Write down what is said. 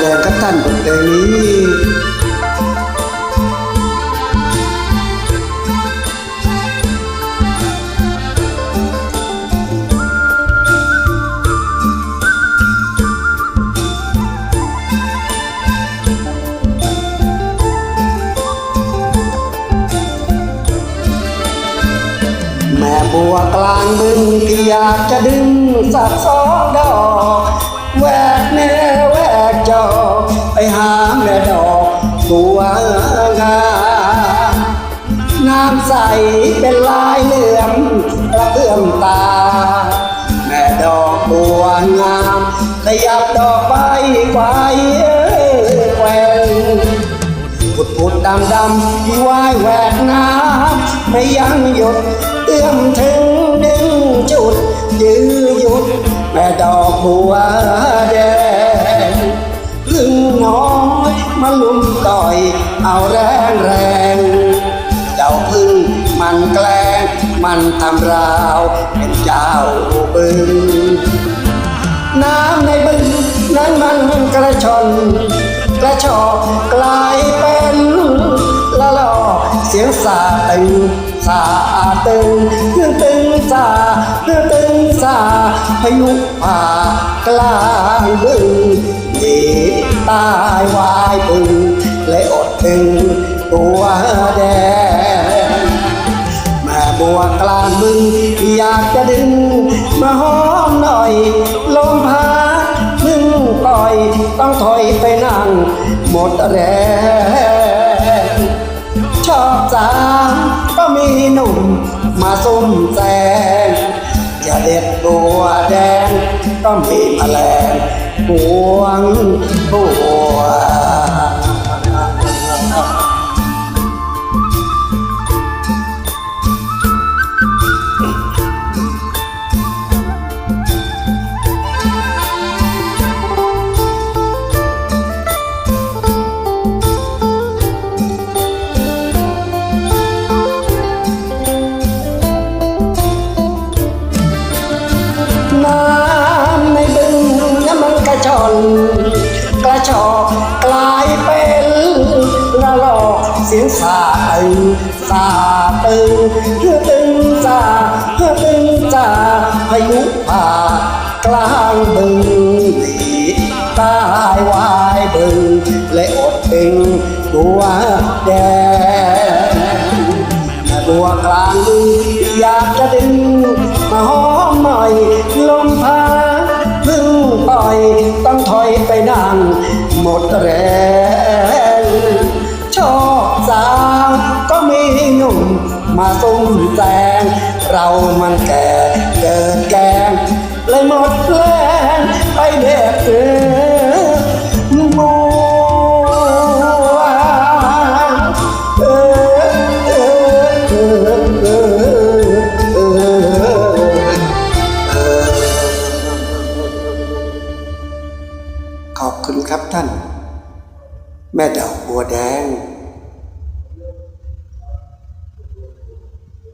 แดงครับท่านบทเพลงนี้แม่บัวกลางบึงที่อยากจะดึงสักสองดอก หาแม่ดอกบัวงามน้ำใสเป็นลายเหลื่อมกระเพื่อมตา แม่ดอกบัวงามขยับดอกไปไกวแกว่งผุดผุดดำดำที่ว่ายแหวกน้ำไม่ยังหยุดเอื้อมถึงดึงจุดยื้อหยุดแม่ดอกบัวแดง ลุมต่อย เอาแรงแรงเจ้าพึ่งมันแกล้ง มันทำราว เป็นเจ้าบึง น้ำในบึง นั้นมันกระชอนกระชอกกลายเป็น สียงสาตึงสาตึงตึงตึงสาตึงตึงสาพายุผ่ากลางบึงหนีตายวายบึงเลยอดตึงตัวแดงแม่บัวกลางบึงอยากจะดึงมาหอมหน่อยลมพัดพึ่งปล่อยต้องถอยไปนั่งหมดแรง ก็มีหนุ่มมาซุ่มแซงอย่าเด็ดบัวแดง ก็มีแมลงพวงหัว สียงสาตึงสาตึงเพื่อตึงสาเพื่อตึงสาพายุผ่ากลางบึงหนีตายวายบึงและอดตึงตัวแดงแม่บัวกลางดึงอยากจะดึงมาหอมหน่อยลมพาพึ่งปล่อยต้องถอยไปนั่งหมดแรง มาซุ่มแซงเรามันแก่เกินแกงเลยหมดแรงไปเด็กเสือมัวเออเออเออเออเออขอบคุณครับท่าน แม่ดอกบัวแดง